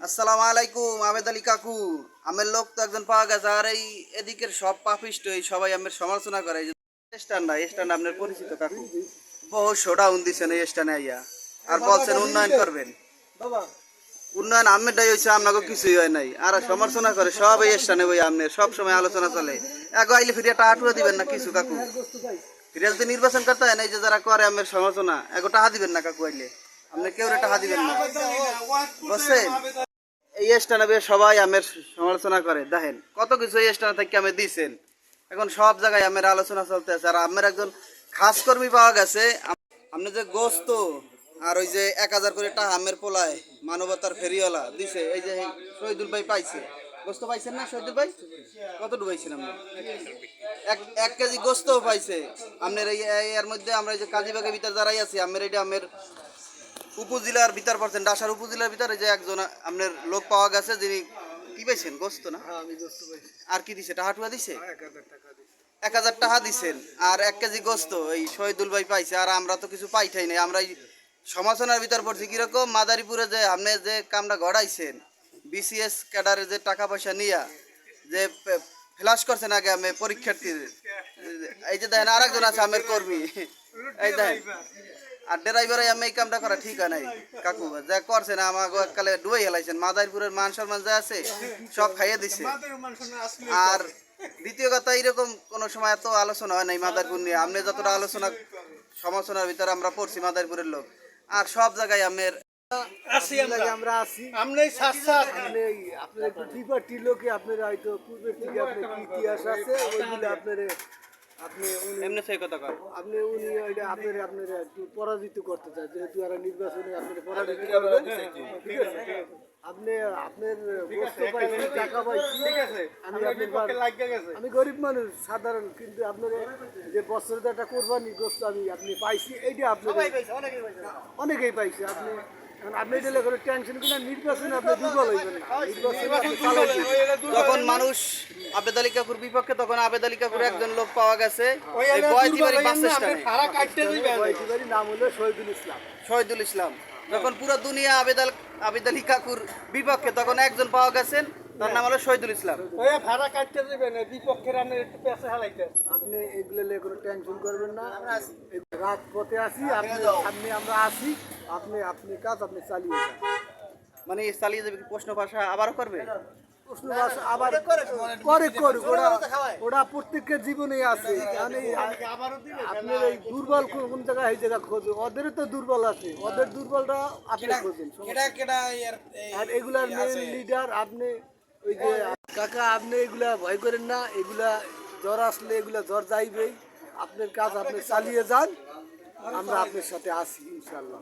আসসালামু আলাইকুম আবেদ আলী কাকু। আমের লোক তো একজন পাওয়া গেছে আর এই এদিকের সব পাপিষ্ট এই সবাই আমের সমালোচনা করে। স্ট্যান্ড না স্ট্যান্ড আপনার পরিচিত কাকু? বহু শোডাউন দিচ্ছেন এই স্ট্যান্ডে আইয়া। আর বলছেন উন্নয়ন করবেন। উন্নয়ন আমেরটাই হয়েছে আপনাকে কিছুই হয় নাই। আর সমালোচনা করে সব এই স্থানে ওই আমনের সব সময় আলোচনা চলে। এক আইলে ফিরে টাকা টুয়া দিবেন না কিছু কাকু? ফিরে যদি নির্বাচন করতে হয় না এই যে যারা করে আমের সমালোচনা এক টাকা দিবেন না কাকু আইলে? আপনি কেউ টাকা দিবেন না। বুঝছেন এই সবাই আমের সমালোচনা করে। দেখেন, কত কিছু স্থানে থেকে আমি দিয়েছেন এখন সব জায়গায় আমের আলোচনা চলতে আছে। আর আমের একজন খাস কর্মী পাওয়া গেছে। আপনি যে গোস্ত আর ওই যে এক হাজার করে টাকা আমের পোলায় মানবতার ফেরিওয়ালা দিছে, এই যে শহীদুল ভাই পাইছে। গোস্ত পাইছেন না শহীদুল ভাই? কত ডুবাইছেন আপনি? এক এক কেজি গোস্তও পাইছে। আপনার এই- এর মধ্যে আমরা এই যে কাজীবাগের ভিতর যারাই আছি, আমের এটা আমের উপজেলার ভিতর পড়ছেন ডাসার উপজেলার ভিতরে যে একজন আপনার লোক পাওয়া গেছে যিনি কি পাইছেন? গোস্ত না? হ্যাঁ আর কি দিছে? টাকা টুয়া দিছে। এক হাজার টাকা দিছেন। আর এক কেজি গোস্ত এই শহীদুল ভাই পাইছে। আর আমরা তো কিছু পাইঠাই নাই। আমরা এই সমালোচনার ভিতর পড়ছি। কীরকম? মাদারীপুরে যে আপনি যে কামটা গড়াইছেন বিসিএস ক্যাডারে যে টাকা পয়সা নিয়া যে ফ্লাশ করছেন আগে আমি পরীক্ষার্থীর এই যে দেখেন আরেকজন আছে আমের কর্মী। এই দেখেন। আর ড্রাইভারে আমি এই কামটা করা ঠিক নাই। কাকু যা করছেন আমাকে কালে ডুবাই হেলাইছেন। মাদারীপুরের মান সম্মান যা আছে সব খাইয়ে দিছে। আর দ্বিতীয় কথা এরকম কোনো সময় এত আলোচনা হয় নাই মাদারপুর নিয়ে। আপনি যতটা আলোচনা সমালোচনার ভিতরে আমরা পড়ছি মাদারপুরের লোক। আর সব জায়গায় আমের আসি আমরা। আমরা আসি আপনি সাত আপনি আপনার একটু লোকে আপনার হয়তো পূর্বের থেকে আপনার কি ইতিহাস আছে ওইগুলো আপনার আপনি এমনি সেই কথা কর আপনি উনি ওইটা আপনার আপনার পরাজিত করতে চায় যেহেতু এরা নির্বাচনে আপনার পরাজিত ঠিক আছে আপনি আপনার টাকা পাইছি ঠিক আছে আমি আপনার আমি গরিব মানুষ সাধারণ কিন্তু আপনার যে বছরের একটা কোরবানি গোস্ত আমি আপনি পাইছি এইটা আপনার অনেকেই পাইছে। আপনি যখন মানুষ আবেদ আলী কাকুর বিপক্ষে তখন আবেদ আলী কাকুর একজন লোক পাওয়া গেছে। শহীদুল ইসলাম। যখন পুরো দুনিয়া আবেদ আল আবেদ আলী কাকুর বিপক্ষে তখন একজন পাওয়া গেছেন তার নাম হলো শহীদুল ইসলাম। আপনি এগুলো নিয়ে কোনো টেনশন করবেন না। এই রাত পথে আসি আপনি সামনে আমরা আসি আপনি আপনি কাজ আপনি চালিয়ে যান। মানে চালিয়ে যাবে প্রশ্ন ভাষা আবারও করবে? প্রশ্ন আবার করে করুক। ওরা ওরা প্রত্যেকের জীবনে আছে। মানে আপনার এই দুর্বল কোন কোন জায়গায় এই জায়গা খোঁজে। ওদের তো দুর্বল আছে। ওদের দুর্বলটা আপনি খোঁজেন। আর এগুলার মেন লিডার আপনি ওই যে, কাকা, আপনি এগুলা ভয় করেন না, এগুলা জ্বর আসলে এগুলা জ্বর যাইবেই আপনার কাজ আপনি চালিয়ে যান, আমরা আপনার সাথে আসি ইনশাল্লাহ